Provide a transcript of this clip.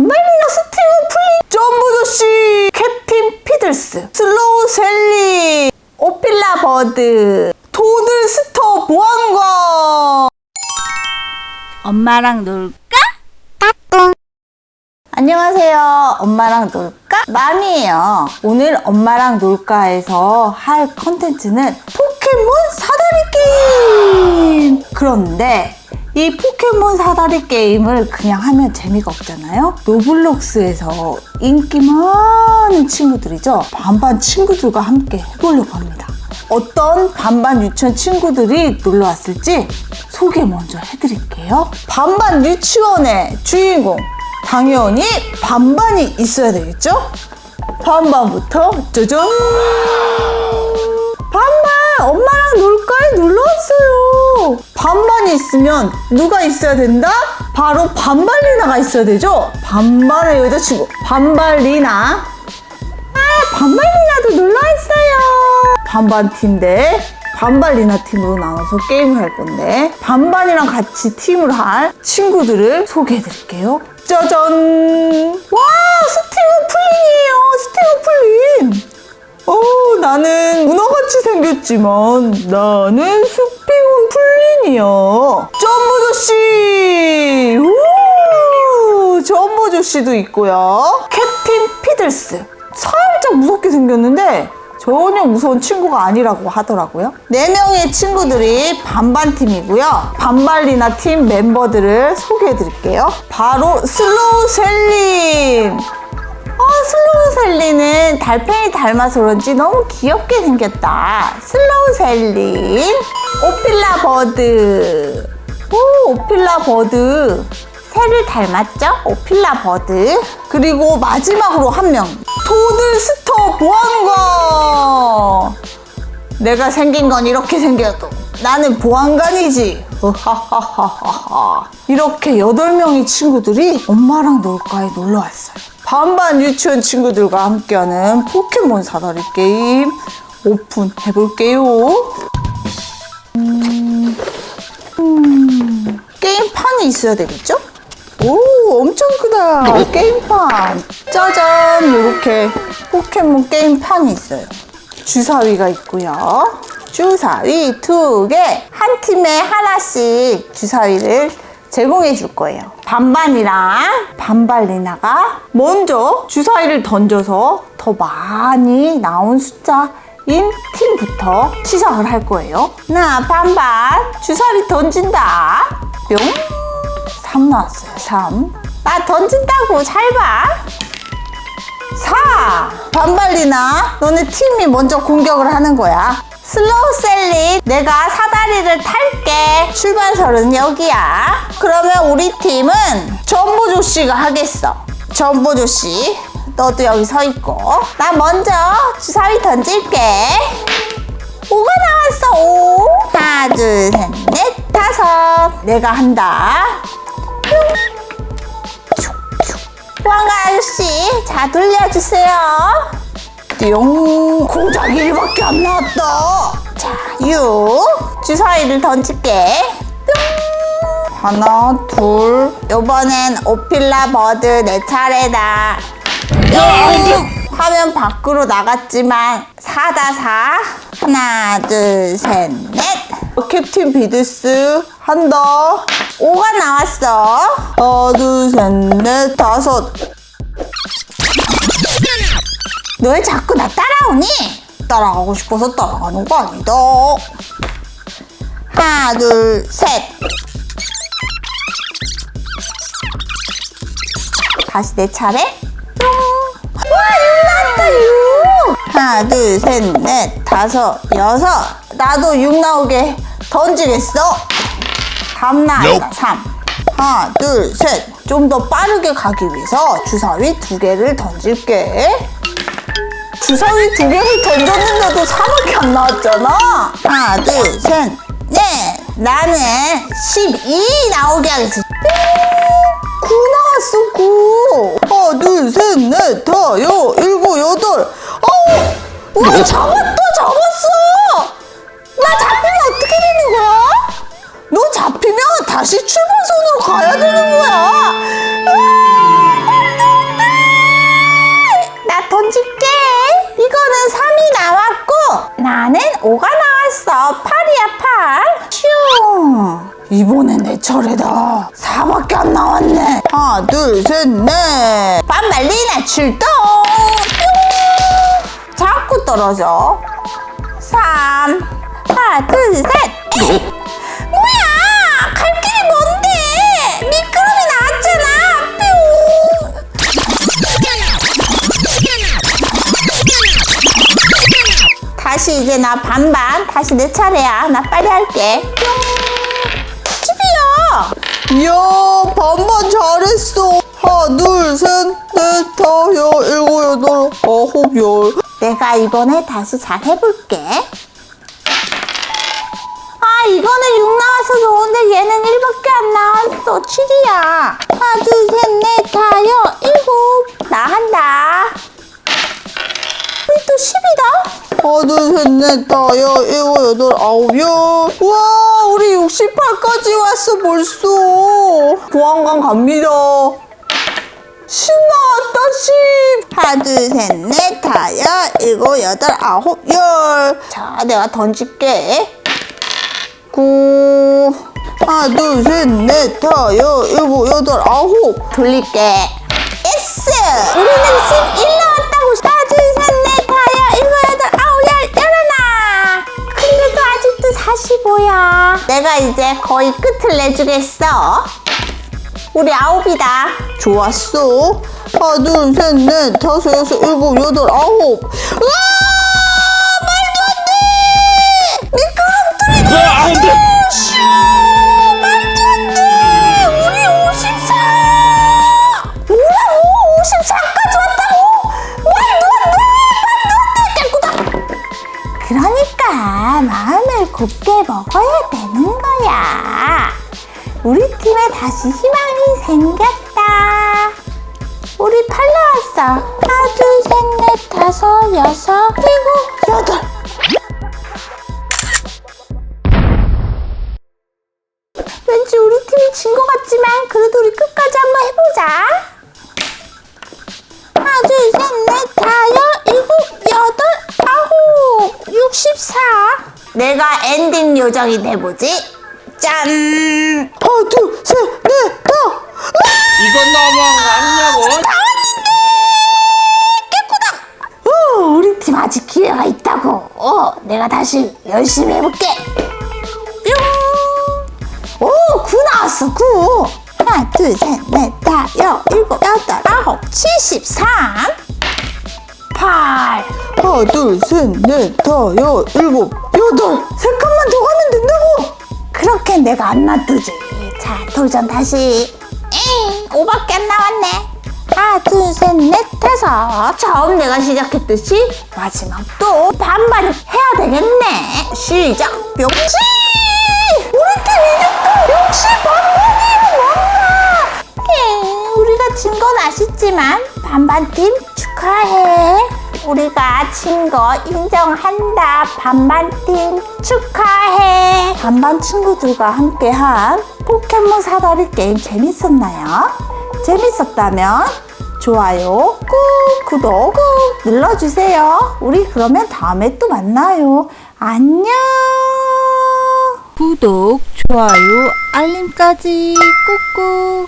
반발리나 스티븐 플린 점보조씨 캡틴 피들스 슬로우 셀리 오필라 버드 도들스터 보안관 엄마랑 놀까? 안녕하세요. 엄마랑 놀까? 맘이에요. 오늘 엄마랑 놀까에서 할 컨텐츠는 포켓몬 사다리 게임! 그런데 이 포켓몬 사다리 게임을 그냥 하면 재미가 없잖아요? 로블록스에서 인기 많은 친구들이죠? 반반 친구들과 함께 해보려고 합니다. 어떤 반반 유치원 친구들이 놀러 왔을지 소개 먼저 해드릴게요. 반반 유치원의 주인공 당연히 반반이 있어야 되겠죠? 반반부터 짜잔! 반반! 엄마랑 놀까에 놀러 왔어요. 반반이 있으면 누가 있어야 된다? 바로 반발리나가 있어야 되죠? 반반의 여자친구 반발리나 아, 반발리나도 놀러 왔어요. 반반 팀 대 반발리나 팀으로 나눠서 게임을 할 건데 반반이랑 같이 팀을 할 친구들을 소개해 드릴게요. 짜잔! 와, 스티븐 플린이에요. 스티븐 플린. 어, 나는 문어같이 생겼지만 나는 스피곤 플린이야. 점보조 씨! 우! 점보조 씨도 있고요. 캡틴 피들스. 살짝 무섭게 생겼는데 전혀 무서운 친구가 아니라고 하더라고요. 네 명의 친구들이 반반 팀이고요. 반발리나 팀 멤버들을 소개해 드릴게요. 바로 슬로우 셀린. 어, 슬로우 셀리는 달팽이 닮아서 그런지 너무 귀엽게 생겼다. 슬로우 셀린. 오필라 버드. 오, 오필라 버드. 새를 닮았죠? 오필라 버드. 그리고 마지막으로 한 명. 도들스터 보안관. 내가 생긴 건 이렇게 생겨도 나는 보안관이지. 이렇게 여덟 명의 친구들이 엄마랑 놀까에 놀러 왔어요. 반반 유치원 친구들과 함께하는 포켓몬 사다리 게임 오픈해 볼게요. 음, 음, 게임판이 있어야 되겠죠? 오, 엄청 크다. 게임판. 짜잔, 이렇게 포켓몬 게임판이 있어요. 주사위가 있고요. 주사위 두 개, 한 팀에 하나씩 주사위를 제공해 줄 거예요. 반반이랑 반발리나가 먼저 주사위를 던져서 더 많이 나온 숫자 인 팀부터 시작을 할 거예요. 나 반반 주사위 던진다. 뿅. 3 나왔어요. 3. 나 던진다고 잘 봐. 4. 반발리나 너네 팀이 먼저 공격을 하는 거야. 슬로우 셀리 내가 사다리를 탈게. 출발설은 여기야. 그러면 우리 팀은 전보조 씨가 하겠어. 전보조 씨. 너도 여기 서 있고. 나 먼저 주사위 던질게. 5가 나왔어. 5. 하나, 둘, 셋, 넷, 다섯. 내가 한다. 왕가 아저씨, 자 돌려주세요. 띠용 고작 1밖에 안 나왔다. 자, 6. 주사위를 던질게. 뿅. 하나, 둘. 요번엔 오필라 버드 내 차례다. 6. 화면 밖으로 나갔지만 4다 4. 하나, 둘, 셋, 넷. 캡틴 비드스 한다. 5가 나왔어. 하나, 둘, 셋, 넷, 다섯. 너왜 자꾸 나 따라오니? 따라가고 싶어서 따라가는 거 아니다. 하나, 둘, 셋. 다시 내 차례. 뿅. 와, 6 나왔다, 6. 하나, 둘, 셋, 넷, 다섯, 여섯. 나도 6 나오게 던지겠어. 다음 나왔다, 3. 하나, 둘, 셋. 좀 더 빠르게 가기 위해서 주사위 두 개를 던질게. 주사위 두 개를 던졌는데도 4밖에 안 나왔잖아. 하나, 둘, 셋, 넷. 나는 12 나오게 하겠어. 9 나왔어, 9. 하나, 둘, 셋, 넷, 다, 여, 일곱, 여덟. 어우! 와, 잡았다, 잡았어! 나 잡히면 어떻게 되는 거야? 너 잡히면 다시 출발선으로 가야 되는 이번엔 내 차례다. 4밖에 안 나왔네. 하나, 둘, 셋, 넷. 반말리나 출동. 뿅. 자꾸 떨어져. 3. 하나, 둘, 셋. 뭐야? 갈 길이 뭔데? 미끄럼이 나왔잖아. 뿅. 다시 이제 나 반반. 다시 내 차례야. 나 빨리 할게. 뿅. 이야, 반반 잘했어. 하나, 둘, 셋, 넷, 다, 여, 일곱, 여덟, 아홉, 열. 내가 이번에 다시 잘 해볼게. 아, 이거는 6 나와서 좋은데 얘는 1밖에 안 나왔어. 7이야. 하나, 둘, 셋, 넷, 다, 여, 일곱. 나 한다. 우리 또 10이다. 하나, 둘, 셋, 넷, 다, 여, 일곱, 여덟, 아홉, 열. 와, 우리 68까지 왔어, 벌써. 보안관 갑니다. 10 나왔다, 10. 하나, 둘, 셋, 넷, 다, 여, 일곱, 여덟, 아홉, 열. 자, 내가 던질게. 구. 하나, 둘, 셋, 넷, 다, 여, 일곱, 여덟, 아홉. 돌릴게. 예스! 우리는 11나 45야. 내가 이제 거의 끝을 내주겠어. 우리 아홉이다. 좋았어. 하나, 둘, 셋, 넷, 다섯, 여섯, 일곱, 여덟, 아홉. 우와! 먹어야 되는 거야. 우리 팀에 다시 희망이 생겼다. 우리 팔 나왔어. 하나, 둘, 셋, 넷, 다섯, 여섯, 일곱, 여덟. 왠지 우리 팀이 진 것 같지만 그래도 우리 끝까지 한번 해보자. 하나, 둘, 셋, 넷, 다섯, 일곱, 여덟, 아홉, 64. 내가 엔딩 요정이 돼보지. 짠! 하나, 둘, 셋, 넷, 다! 이건 너무한 거 아니냐고? 어, 우리 팀 아직 기회가 있다고. 어, 내가 다시 열심히 해볼게. 뿅! 오, 9 나왔어, 9. 하나, 둘, 셋, 넷, 다, 여, 일곱, 여덟, 아홉, 73. 8. 하나, 둘, 셋, 넷, 다, 여, 일곱, 여덟. 세 칸만 더 가면 된다고. 그렇게 내가 안 놔두지. 자, 도전 다시. 에이, 5밖에 안 나왔네. 하나, 둘, 셋, 넷, 다섯. 처음 내가 시작했듯이 마지막도 반반 해야 되겠네. 시작. 명시! 우리 팀 이겼다. 역시 반반이는 뭔가. 예, 우리가 진 건 아쉽지만 반반팀 축하해. 우리가 진거 인정한다. 반반팀 축하해. 반반 친구들과 함께한 포켓몬 사다리 게임 재밌었나요? 재밌었다면 좋아요 꾹 구독 꾹 눌러주세요. 우리 그러면 다음에 또 만나요. 안녕. 구독, 좋아요, 알림까지 꾹꾹